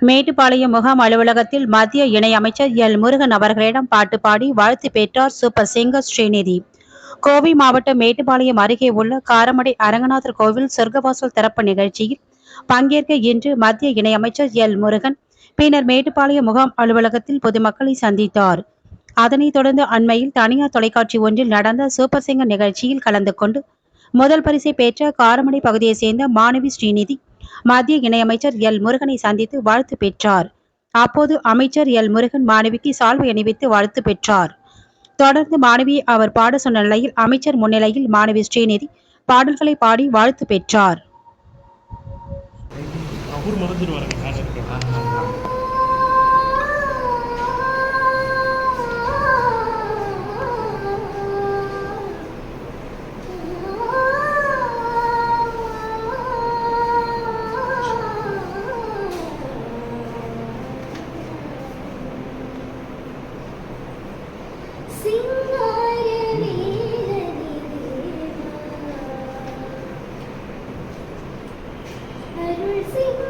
மேட்டுப்பாளையம் முகாம் அலுவலகத்தில் மத்திய இணையமைச்சர் எல். முருகன் அவர்களிடம் பாட்டு பாடி வாழ்த்து பெற்றார் சூப்பர் சிங்கர் ஸ்ரீநிதி. கோவை மாவட்டம் மேட்டுப்பாளையம் அருகே உள்ள காரமடை அரங்கநாதர் கோவில் சொர்க்கவாசல் திறப்பு நிகழ்ச்சியில் பங்கேற்க இன்று மத்திய இணையமைச்சர் எல். முருகன் பின்னர் மேட்டுப்பாளையம் முகாம் அலுவலகத்தில் பொதுமக்களை சந்தித்தார். அதனைத் தொடர்ந்து அண்மையில் தனியார் தொலைக்காட்சி ஒன்றில் நடந்த சூப்பர் சிங்கர் நிகழ்ச்சியில் கலந்து கொண்டு முதல் பரிசை பெற்ற காரமடை பகுதியைச் சேர்ந்த மாணவி ஸ்ரீநிதி மத்திய இணையமைச்சர் எல். முருகனை சந்தித்து வாழ்த்து பெற்றார். அப்போது அமைச்சர் எல். முருகன் மாணவிக்கு சால்வை அணிவித்து வாழ்த்து பெற்றார். தொடர்ந்து மாணவியை அவர் பாட சொன்ன நிலையில் அமைச்சர் முன்னிலையில் மாணவி ஸ்ரீநிதி பாடல்களை பாடி வாழ்த்து பெற்றார். அருள் சிங்கார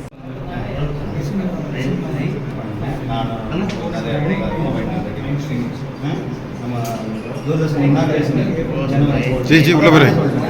தேவா சிந்தூரில் நின்றாடும் ஜி முல்லை சிரிப்போடும்